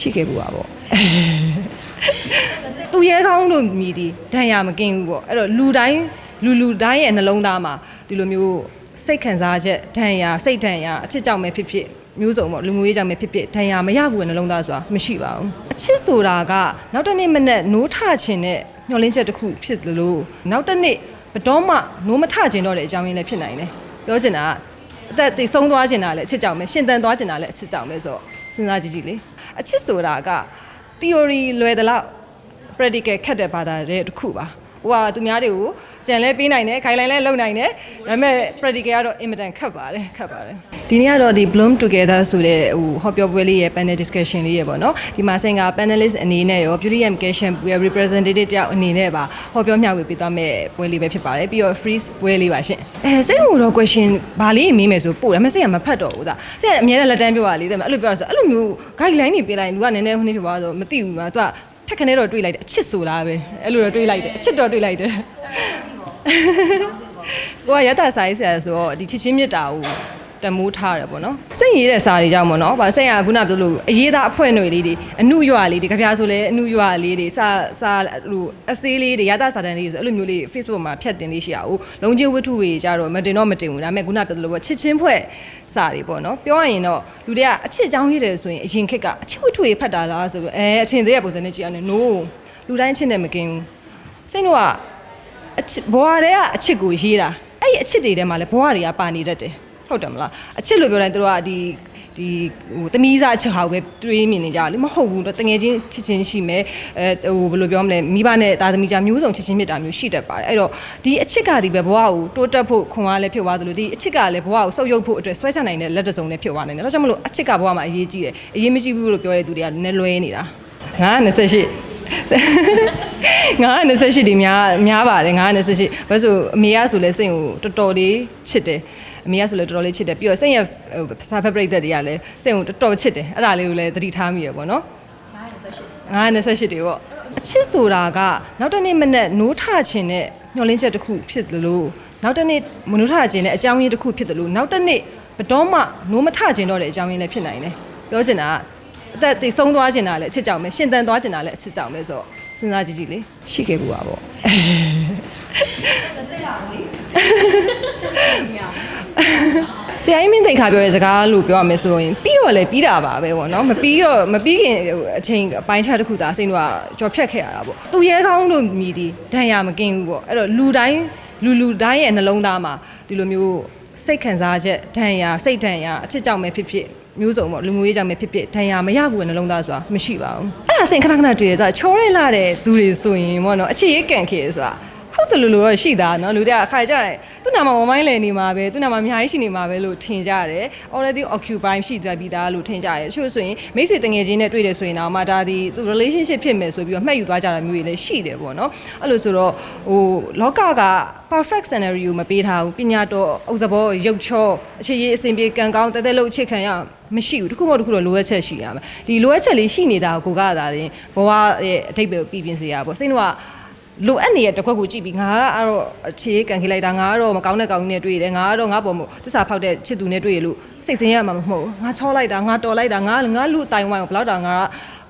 ရှိခဲ့ဘူးပါပေါ့သူရဲကောင်းလို့မြည်သည်ဒဏ်ရာမကင်းဘူးပေါ့အဲ့တော့လူတိုင်းလူလူတိုင်းရဲ့နှလုံးသားမှာဒီလိုမျိုးစိတ်ခံစားချက်ဒဏ်ရာစိတ်ဒဏ်ရာအချစ်ကြောင့်ပဲဖြစ်ဖြစ်မျိုးစုံပေါ့လူမျိုးရေးကြောင့်ပဲဖြစ်ဖြစ်ဒဏ်ရာမရဘူးရဲ့နှလုံးသားဆိုတာမရှိပါဘူးအချစ်ဆိုတာကနောက်တစ်နေ့မနဲ့နိုးထခြင်းနဲ့မျောလင်းချက်တစ်ခုဖြစ်သလိုနောက်တစ်နေ့ဘတော်မှနိုးမထခြင်းတော့တဲ့အကြောင်းရင်းလည်းဖြစ်နိုင်တယ်ပြောချင်တာက အသက်တည်ဆုံးသွားကျင်တာလည်းအချစ်ကြောင့်ပဲရှင်သန်သွားကျင်တာလည်းအချစ်ကြောင့်ပဲဆိုတော့စဉ်းစားကြည့်ကြည့်လေအချစ်ဆိုတာက theory လွယ်သလောက် practical ခက်တဲ့ဘာသာတဲ့တစ်ခုပါ ဟိုကသူများတွေကိုကြံလဲပေးနိုင်တယ် guideline လဲလုပ်နိုင်တယ်ဒါပေမဲ့ practical ကတော့အင်မတန်ခက်ပါတယ်ခက်ပါတယ်ဒီနေ့ကတော့ဒီ bloom together ဆိုတဲ့ဟိုဟောပြောပွဲလေးရဲ့ panel discussion လေးရဲ့ပေါ့နော်ဒီမှာ singer panelist အနေနဲ့ရော beauty and fashion representative တယောက်အနေနဲ့ပါဟောပြောမျှဝေပေးသွားမယ့်ပွဲလေးပဲဖြစ်ပါတယ်ပြီးတော့ free ပွဲလေးပါရှင်အဲစိတ်ဝင်တော့ question ဘာလေးမေးမယ်ဆိုပို့တယ်မစိတ်ကမဖတ်တော့ဘူးသားစိတ်ကအများနဲ့လက်တန်းပြောပါလေတဲ့အဲ့လိုပြောဆိုအဲ့လိုမျိုး guideline တွေပေးလိုက်လူကနည်းနည်းဟိုနေ့ဖြစ်သွားဆိုမသိဘူးမှာသူက ထက်ခနဲတော့တွေးလိုက်တယ်အချစ်ဆိုလားပဲအဲ့လိုတော့တွေးလိုက်တယ်အချစ်တော့တွေးလိုက်တယ်ကိုကရတစာရေးဆရာဆိုတော့ဒီချစ်ချင်းမြတ်တာကို တမိုးထားတယ်ပေါ့နော်စိတ်ရည်တဲ့စာတွေကြောင့်ပေါ့နော်ဗာစိတ်ကခုနပြောလို့အရေးသားအဖွဲຫນွေလေးတွေအနုရွာလေးတွေကြပြားဆိုလဲအနုရွာလေးတွေစာစာဟိုအစေးလေးတွေရတစာတန်လေးတွေဆိုအဲ့လိုမျိုးလေး Facebook မှာဖြတ်တင်လေးရှိရအောင်လုံးချင်းဝတ္ထုတွေကြတော့မတင်တော့မတင်ဘူးဒါပေမဲ့ခုနပြောလို့ပေါ့ချစ်ချင်းဖွဲ့စာတွေပေါ့နော်ပြောရရင်တော့လူတွေကအချစ်ကြောင်းရေးတယ်ဆိုရင်အရင်ခက်ကအချစ်ဝတ္ထုတွေဖတ်တာလားဆိုပြီးအဲအထင်သေးရပုံစံနဲ့ကြည့်ရတယ် no လူတိုင်းချစ်နေမကင်းဘူးစိတ်တော့ကအချစ်ဘဝတွေကအချစ်ကိုရေးတာအဲ့ဒီအချစ်တွေထဲမှာလည်းဘဝတွေကပါနေတတ်တယ် ဟုတ်တယ်မလားအချစ်လို့ပြောတိုင်းသူတို့ကဒီဒီဟိုတမီးစားအချစ်ဟာကိုပဲတွေးမြင်နေကြတယ်လေမဟုတ်ဘူးတော့တငယ်ချင်းချစ်ချင်းရှိမယ်အဲဟိုဘယ်လိုပြောမလဲမိဘနဲ့သားသမီးကြားမျိုးစုံချစ်ချင်းမြတ်တာမျိုးရှိတတ်ပါတယ်အဲ့တော့ဒီအချစ်ကဒီပဲဘဝကိုတိုးတက်ဖို့ခွန်အားလည်းဖြစ်သွားသလိုဒီအချစ်ကလည်းဘဝကိုဆုပ်ယုပ်ဖို့အတွက်ဆွဲချနိုင်တဲ့လက်တစုံလည်းဖြစ်သွားနိုင်တယ်ဒါကြောင့်မလို့အချစ်ကဘဝမှာအရေးကြီးတယ်အရေးမကြီးဘူးလို့ပြောတဲ့သူတွေကလည်းလွဲနေတာငါ28ငါ28ဒီများများပါတယ်ငါ28ဘာလို့ဆိုအမေကဆိုလဲစိတ်ကိုတော်တော်လေးချစ်တယ် အမေကဆိုလဲတော်တော်လေးချစ်တယ်ပြီးတော့စိတ်ရဲ့စာဖက်ပရိသတ်တွေကလည်းစိတ်ကိုတော်တော်ချစ်တယ်အဲ့ဒါလေးကိုလည်းသတိထားမိရပေါ့နော်ငါ28တွေပေါ့အချစ်ဆိုတာကနောက်တစ်နေ့မနဲ့နိုးထခြင်းနဲ့မျောလင်းချက်တစ်ခုဖြစ်သလိုနောက်တစ်နေ့မနိုးထခြင်းနဲ့အကြောင်းရင်းတစ်ခုဖြစ်သလိုနောက်တစ်နေ့ဘတော်မှနိုးမထခြင်းတော့တဲ့အကြောင်းရင်းလည်းဖြစ်နိုင်တယ်ပြောချင်တာကအသက်တည်ဆုံးသွားကျင်တာလည်းအချစ်ကြောင့်ပဲရှင်သန်သွားကျင်တာလည်းအချစ်ကြောင့်ပဲဆိုတော့စဉ်းစားကြည့်ကြည့်လေရှိခဲ့ဘူးပါပေါ့ ဆရာကြီးမင်းတိတ်ခါပြောတဲ့စကားလို့ပြောရမယ်ဆိုရင်ပြီးတော့လည်းပြီးတာပါပဲပေါ့နော်မပြီးတော့မပြီးခင်အချိန်အပိုင်းခြားတစ်ခုသာစိတ်တော့ကြော်ဖြတ်ခဲ့ရတာပေါ့သူရဲကောင်းလို့မြည်သည်ဒဏ်ရာမကင်းဘူးပေါ့အဲ့တော့လူတိုင်းလူလူတိုင်းရဲ့နှလုံးသားမှာဒီလိုမျိုးစိတ်ခံစားချက်ဒဏ်ရာစိတ်ဒဏ်ရာအချစ်ကြောင့်ပဲဖြစ်ဖြစ်မျိုးစုံပေါ့လူမျိုးရေးကြောင့်ပဲဖြစ်ဖြစ်ဒဏ်ရာမရဘူးရဲ့နှလုံးသားဆိုတာမရှိပါဘူးအဲ့ဒါစင်ခဏခဏတွေ့ရတာချောရဲလာတဲ့သူတွေဆိုရင်ပေါ့နော်အခြေရေးကန်ခေဆိုတာ ဟုတ်တယ်လို့လို့တော့ရှိတာနော်လူတွေကအခါကြတယ်သူနာမဝမိုင်းလည်နေမှာပဲသူနာမအများကြီးရှိနေမှာပဲလို့ထင်ကြတယ် already occupy ရှိသွားပြီးသားလို့ထင်ကြတယ်တချို့ဆိုရင်မိတ်ဆွေတငယ်ချင်းနဲ့တွေ့တယ်ဆိုရင်တော့မှဒါဒီသူ relationship ဖြစ်မယ်ဆိုပြီးတော့မှတ်ယူသွားကြတာမျိုးတွေလည်းရှိတယ်ပေါ့နော်အဲ့လိုဆိုတော့ဟိုလောကက perfect scenario မပေးထားဘူးပညာတော်အုပ်စဘောရုပ်ချောအခြေရေးအစဉ်ပြေကံကောင်းတဲတဲလို့အခြေခံရမရှိဘူးတခုမှတခုတော့လိုအပ်ချက်ရှိရမယ်ဒီလိုအပ်ချက်လေးရှိနေတာကိုကသာရင်ဘဝရဲ့အတိတ်ပဲပြည်ပြင်းစေရပေါ့စိတ်တော့ လိုအပ်နေတဲ့တစ်ခွက်ကိုကြည့်ပြီးငါကတော့အခြေရေးကန်ခေလိုက်တာငါကတော့မကောင်းတဲ့ကောင်ကြီးနဲ့တွေ့တယ်ငါကတော့ငါပေါ်မှာတစ္ဆာဖောက်တဲ့ချစ်သူနဲ့တွေ့ရလို့စိတ်ဆင်းရမှာမဟုတ်ဘူးငါချောလိုက်တာငါတော်လိုက်တာငါငါလူအတိုင်းဝိုင်းကိုဘယ်တော့တာငါ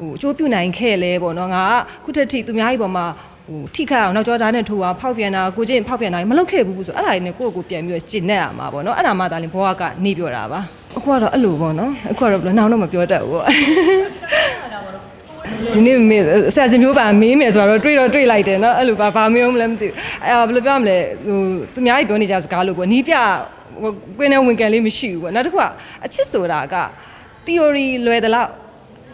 ဟိုအကျိုးပြုနိုင်ခဲ့လဲပေါ့နော်ငါခုထက်ထိသူများကြီးပေါ်မှာဟိုထိခတ်အောင်နောက်ကျောသားနဲ့ထိုးအောင်ဖောက်ပြန်တာကိုချင်းဖောက်ပြန်တာမလုပ်ခဲ့ဘူးဆိုအဲ့ဒါကြီးနဲ့ကိုယ့်ကိုယ်ပြန်ပြီးတော့ကျင့်နေရမှာပေါ့နော်အဲ့ဒါမှသာလင်ဘဝကနေပြောတာပါအခုကတော့အဲ့လိုပေါ့နော်အခုကတော့ဘယ်လိုနောက်တော့မပြောတတ်ဘူးပေါ့ ဒီနေ့မေဆရာစင်မျိုးပါမေးမယ်ဆိုတော့တွေးတော့တွေးလိုက်တယ်เนาะအဲ့လိုပါဘာမေးအောင်မလဲမသိဘူးအဲ့ဘယ်လိုပြောမလဲဟိုသူများကြီးပြောနေကြစကားလို့ပေါ့နီးပြဟိုကွင်းနဲ့ဝင်ကန်လေးမရှိဘူးပေါ့နောက်တစ်ခုကအချစ်ဆိုတာက theory လွယ်သလောက်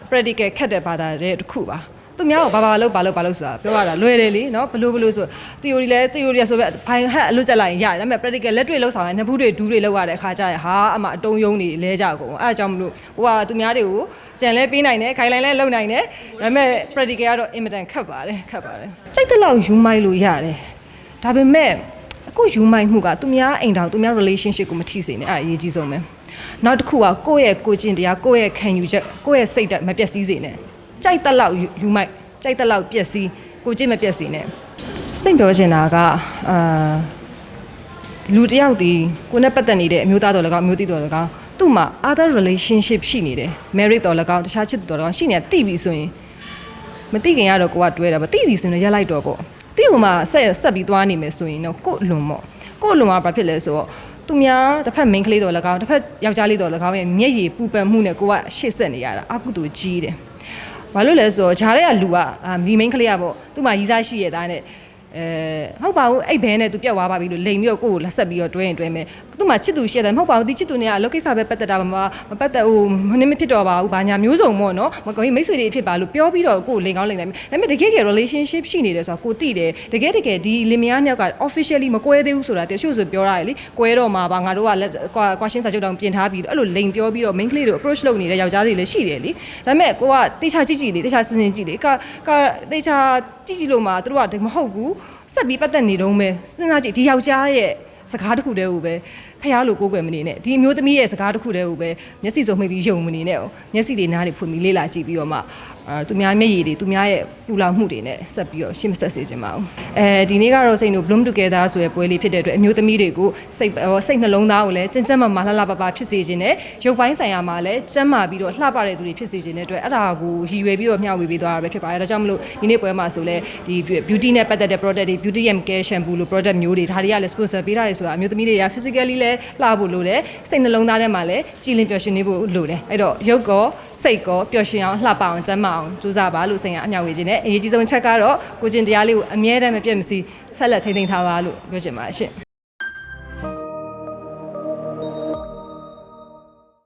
practical ခက်တဲ့ဘာသာတဲ့တစ်ခုပါ သူများကိုဘာဘာလုပ်ဘာလုပ်ဘာလုပ်ဆိုတာပြောရတာလွယ်တယ်လေနော်ဘလို့ဘလို့ဆို theory လဲ theory ဆိုပဲဘိုင်ဟက်အလွတ်ကျက်လိုက်ရင်ရတယ်ဒါပေမဲ့ practical လက်တွေ့လုပ်ဆောင်ရင်နှစ်ဘူးတွေဒူးတွေလောက်ရတဲ့အခါကျရင်ဟာအမအတုံးယုံနေလဲကြကုန်အဲအကြောင်းမလို့ဟိုကသူများတွေကိုကြံလဲပေးနိုင်တယ်ခိုင်လိုင်းလဲလုပ်နိုင်တယ်ဒါပေမဲ့ practical ကတော့အင်မတန်ခက်ပါတယ်ခက်ပါတယ်စိတ်တလောက်ယူမိုက်လို့ရတယ်ဒါပေမဲ့အခုယူမိုက်မှုကသူများအိမ်တော်သူများ relationship ကိုမထိစေနဲ့အဲအရေးကြီးဆုံးပဲနောက်တစ်ခုကကိုယ့်ရဲ့ကိုယ်ကျင့်တရားကိုယ့်ရဲ့ခံယူချက်ကိုယ့်ရဲ့စိတ်ဓာတ်မပျက်စီးစေနဲ့ ကြိုက်တက်လောက်ယူမိုက်ကြိုက်တက်လောက်ပျက်စီးကိုယ်ကျင့်မပျက်စေနဲ့စိတ်ပြောချင်တာကအာလူတစ်ယောက်ဒီကိုယ်နဲ့ပတ်သက်နေတဲ့အမျိုးသားတော်လည်းကောင်းအမျိုးသမီးတော်လည်းကောင်းသူ့မှာ other relationship ရှိနေတယ် married တော်၎င်းတခြားချစ်သူတော်၎င်းရှိနေတာသိပြီဆိုရင်မသိခင်ကတော့ကိုကတွဲတာပေါ့သိပြီဆိုရင်ရက်လိုက်တော့ပေါ့သိဟိုမှာဆက်ဆက်ပြီးသွားနေမယ်ဆိုရင်တော့ကို့အလွန်ပေါ့ကို့အလွန်ကဘာဖြစ်လဲဆိုတော့သူများတစ်ဖက် main ကလေးတော်၎င်းတစ်ဖက်ယောက်ျားလေးတော်၎င်းရဲ့မျက်ရည်ပူပန်မှုနဲ့ကိုကရှေ့ဆက်နေရတာအကုသို့ကြီးတယ် ဘာလို့လဲဆိုတော့ဂျားတဲ့ကလူကအာဒီမိန်းကလေးကပေါ့သူ့မှာရီးစားရှိရတဲ့နဲ့အဲဟုတ်ပါဘူးအဲ့ဘဲနဲ့သူပြတ်သွားပါပြီလို့လိန်ပြီးတော့ကိုယ့်ကိုလက်ဆက်ပြီးတော့တွဲရင်တွဲမယ် သူ့မှာချစ်သူရှိရတယ်မဟုတ်ပါဘူးဒီချစ်သူနဲ့ကအလုပ်ကိစ္စပဲပတ်သက်တာပါမမပတ်သက်ဟိုမနှင်းမဖြစ်တော့ပါဘူးဘာညာမျိုးစုံပေါ့နော်မကောင်းမိတ်ဆွေတွေဖြစ်ပါလို့ပြောပြီးတော့ကိုယ်လိန်ကောင်းလိန်လိုက်မယ်ဒါပေမဲ့တကယ်က relationship ရှိနေတယ်ဆိုတာကိုသိတယ်တကယ်တကယ်ဒီလင်မယားနှစ်ယောက်က officially မကွဲသေးဘူးဆိုတာတချို့ဆိုပြောရတယ်လေကွဲတော့မှာပါငါတို့ကလက်ကွာကွာရှင်းစာချုပ်တောင်ပြင်ထားပြီးတော့အဲ့လိုလိန်ပြောပြီးတော့ main ကလေးတို့ approach လုပ်နေတဲ့ယောက်ျားတွေလည်းရှိတယ်လေဒါပေမဲ့ကိုကတေချာကြည့်ကြည့်လေတေချာစဉ်းစဉ်းကြည့်လေကကတေချာကြည့်ကြည့်လို့မှသူတို့ကမဟုတ်ဘူးဆက်ပြီးပတ်သက်နေတော့မယ်စဉ်းစားကြည့်ဒီယောက်ျားရဲ့ စကားတစ်ခုတည်းကိုပဲဖះလို့ကိုးကွယ်မနေနဲ့ဒီအမျိုးသမီးရဲ့စကားတစ်ခုတည်းကိုပဲမျက်စိစုံမှိတ်ပြီးယုံမနေနဲ့မျက်စိတွေနားတွေဖွင့်ပြီးလေ့လာကြည့်ပြီးတော့မှ အဲသူများမျက်ရည်တွေသူများရဲ့ပူလောင်မှုတွေနဲ့ဆက်ပြီးတော့ရှင်းမဆက်စေချင်ပါဘူးအဲဒီနေ့ကတော့စိတ်တို့ bloom together ဆိုရယ်ပွဲလေးဖြစ်တဲ့အတွက်အမျိုးသမီးတွေကိုစိတ်ဟိုစိတ်နှလုံးသားကိုလည်းကျဉ်ကျဉ်မမလှလှပပဖြစ်စေခြင်းနဲ့ရုပ်ပိုင်းဆိုင်ရာမှာလည်းကျန်းမာပြီးတော့လှပတဲ့သူတွေဖြစ်စေခြင်းတဲ့အတွက်အဲ့ဒါကိုရည်ရွယ်ပြီးတော့မျှဝေပေးသွားတာပဲဖြစ်ပါတယ်ဒါကြောင့်မလို့ဒီနေ့ပွဲမှာဆိုလဲဒီ beauty နဲ့ပတ်သက်တဲ့ product တွေ beauty and care shampoo လို့ product မျိုးတွေဒါတွေကလည်း sponsor ပေးထားရဆိုတာအမျိုးသမီးတွေက physically လည်းလှဖို့လိုတယ်စိတ်နှလုံးသားထဲမှာလည်းကြည်လင်ပျော်ရွှင်နေဖို့လိုတယ်အဲ့တော့ရုပ်ကောစိတ်ကောပျော်ရွှင်အောင်လှပအောင်ကျန်းမာအောင်ကြိုးစားပါလို့စိတ်ကအမျှဝေခြင်းနဲ့အရေးကြီးဆုံးချက်ကတော့ကိုကျင်တရားလေးကိုအမြဲတမ်းမပြတ်မစီဆက်လက်ထိန်းသိမ်းထားပါလို့ပြောချင်ပါတယ်ရှင့်